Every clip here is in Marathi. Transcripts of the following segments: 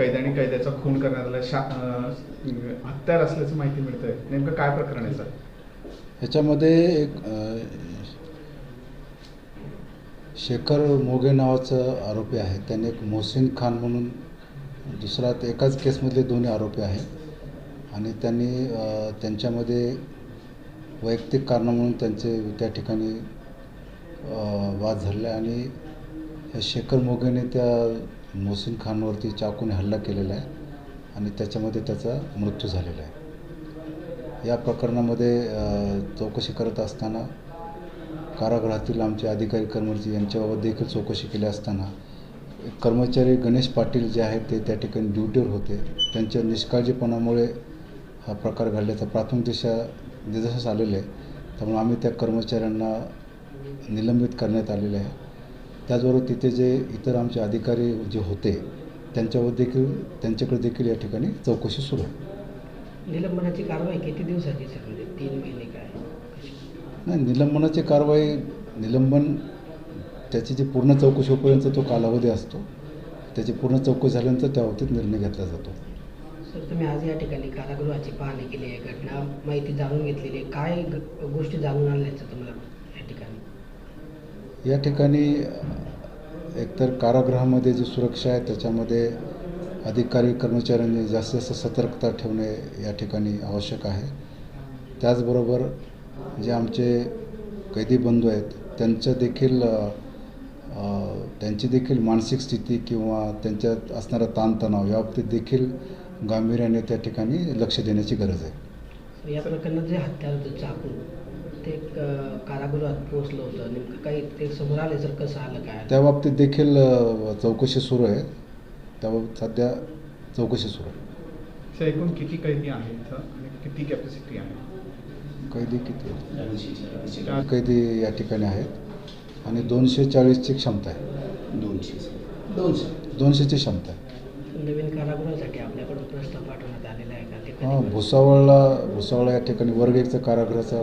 कैद्याने कैद्याचा खून करण्यात आला. शा हत्यार असल्याचं माहिती मिळते नेमकं काय प्रकरण आहे सर? ह्याच्यामध्ये एक शेखर मोगे नावाचं आरोपी आहे. त्याने एक मोहसिन खान म्हणून दुसरा एकाच केसमधले दोन्ही आरोपी आहेत. आणि त्यांनी त्यांच्यामध्ये वैयक्तिक कारणं म्हणून त्यांचे त्या ठिकाणी वाद झाले. आणि या शेखर मोगेने त्या मोहसिन खानवरती चाकूने हल्ला केलेला आहे आणि त्याच्यामध्ये त्याचा मृत्यू झालेला आहे. या प्रकरणामध्ये चौकशी करत असताना कारागृहातील आमचे अधिकारी कर्मचारी यांच्याबाबत देखील चौकशी केली असताना एक कर्मचारी गणेश पाटील जे आहेत ते त्या ठिकाणी ड्युटीवर होते. त्यांच्या निष्काळजीपणामुळे हा प्रकार घडल्याचा प्राथमिक दिशा निदर्शनास आलेलं आहे. त्यामुळे आम्ही त्या कर्मचाऱ्यांना निलंबित करण्यात आलेले आहे. त्याचबरोबर तिथे जे इतर आमचे अधिकारी जे होते त्यांच्यावर देखील त्यांच्याकडे देखील या ठिकाणी चौकशी सुरू आहे. निलंबनाची कारवाई किती दिवसाची सर तीन महिने काय? नाही निलंबनाची कारवाई निलंबन त्याची जी पूर्ण चौकशी होईपर्यंत तो कालावधी असतो. त्याची पूर्ण चौकशी झाल्यानंतर त्या बाबतीत निर्णय घेतला जातो. सर तुम्ही आज या ठिकाणी कारागृहाची पाहणी केली आहे घटना माहिती जाणून घेतलेली आहे. काय गोष्टी जाणून आणल्याचं तुम्हाला या ठिकाणी? या ठिकाणी एकतर कारागृहामध्ये जी सुरक्षा आहे त्याच्यामध्ये अधिकारी कर्मचाऱ्यांनी जास्तीत जास्त सतर्कता ठेवणे या ठिकाणी आवश्यक आहे. त्याचबरोबर जे आमचे कैदी बंधू आहेत त्यांचं देखील त्यांची देखील मानसिक स्थिती किंवा त्यांच्यात असणारा ताणतणाव या बाबतीत देखील गांभीर्याने त्या ठिकाणी लक्ष देण्याची गरज आहे. या प्रकरणात जे हत्यार चाकू ते क- कारागृहात पोहोचलं होतं. नेमकं काही ते समोर आले सर कसं आलं काय त्या बाबतीत देखील चौकशी सुरू आहे. त्याबाबत सध्या चौकशी सुरू आहे. सर एकूण किती कैदी आहेत इथं आणि किती कॅपॅसिटी आहे? कैदी किती? आहेत? कैदी या ठिकाणी आहेत. आणि दोनशे चाळीसची क्षमता आहे. दोनशे दोनशे. दोनशेची क्षमता आहे. नवीन कारागृहासाठी आपल्याकडून प्रस्ताव पाठवण्यात आलेला आहे का? ते हां भुसावळला भुसावळ या ठिकाणी वर्ग एकचं कारागृहाचा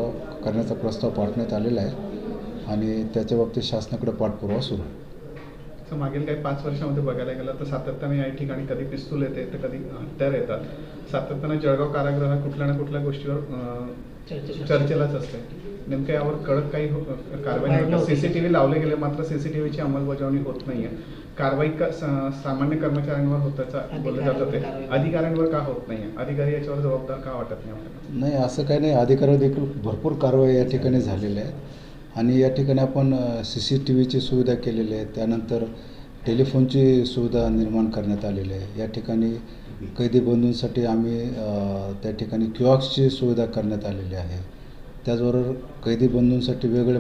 करण्याचा प्रस्ताव पाठवण्यात आलेला आहे आणि त्याच्या बाबतीत शासनाकडे पाठपुरावा सुरू आहे. सर मागील काही पाच वर्षामध्ये बघायला गेलं तर सातत्याने या ठिकाणी कधी पिस्तूल येते तर कधी हत्यार येतात. सातत्यानं जळगाव कारागृह हा कुठल्या ना कुठल्या गोष्टीवर चर्चेलाच असते. नेमकं यावर कडक काही हो- कारवाई. सीसीटीव्ही लावले गेले मात्र सीसीटीव्हीची अंमलबजावणी होत नाहीये. कारवाई क- स- सामान्य कर्मचाऱ्यांवर होताचं बोललं जातं ते अधिकाऱ्यांवर का होत नाहीये? अधिकारी याच्यावर जबाबदार का वाटत नाही आपल्याला? नाही असं काही नाही. अधिकाऱ्यावर देखील भरपूर कारवाई या ठिकाणी झालेल्या आहेत. आणि या ठिकाणी आपण सी सी टी व्हीची सुविधा केलेली आहे. त्यानंतर टेलिफोनची सुविधा निर्माण करण्यात आलेली आहे. या ठिकाणी कैदी बंधूंसाठी आम्ही त्या ठिकाणी क्युऑक्सची सुविधा करण्यात आलेली आहे. त्याचबरोबर कैदी बंधूंसाठी वेगळे